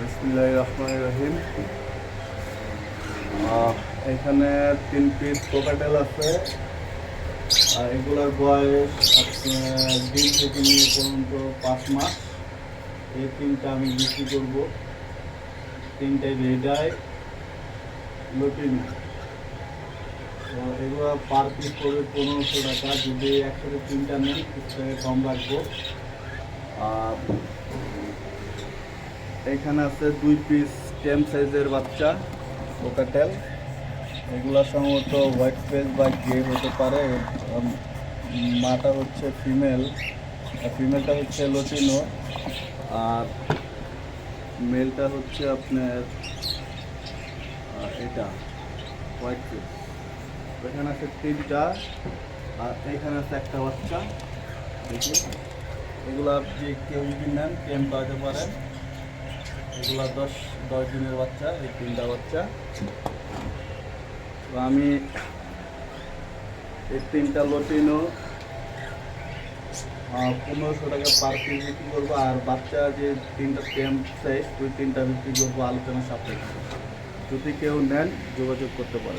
বিসমুল্লাহ এখানে তিন পিস কোকাটেল আছে। আর এগুলোর বয়স দিন থেকে নিয়ে পর্যন্ত পাঁচ মাস। এই তিনটা আমি বিক্রি করব। তিনটাই রেডাই লটিন তো এগুলো পার পিস পড়বে পনেরোশো টাকা। যদি একসাথে তিনটা নেন কম রাখব। আর এখানে আছে দুই পিস টেম সাইজের বাচ্চা কোকাটেল এগুলো সম্ভবত হোয়াইট ফেস বা গ্রে হতে পারে। মাটা হচ্ছে ফিমেল ফিমেলটা হচ্ছে লটিনো আর মেলটা হচ্ছে আপনার এটা হোয়াইট ফেস এখানে আছে তিনটা, আর এখানে আছে একটা বাচ্চা। দেখি। এগুলো আপনি কেউ যদি নেন টেম পাওয়াতে পারেন এগুলা দশ দশ দিনের বাচ্চা এই তিনটা বাচ্চা। তো আমি এই তিনটা লটিনো পনেরোশো টাকা পার পিস বিক্রি করব আর বাচ্চা যে তিনটা টেম সাইজ ওই তিনটা বিক্রি করব আলোচনা সাপেক্ষে। যদি কেউ নেন যোগাযোগ করতে পারেন।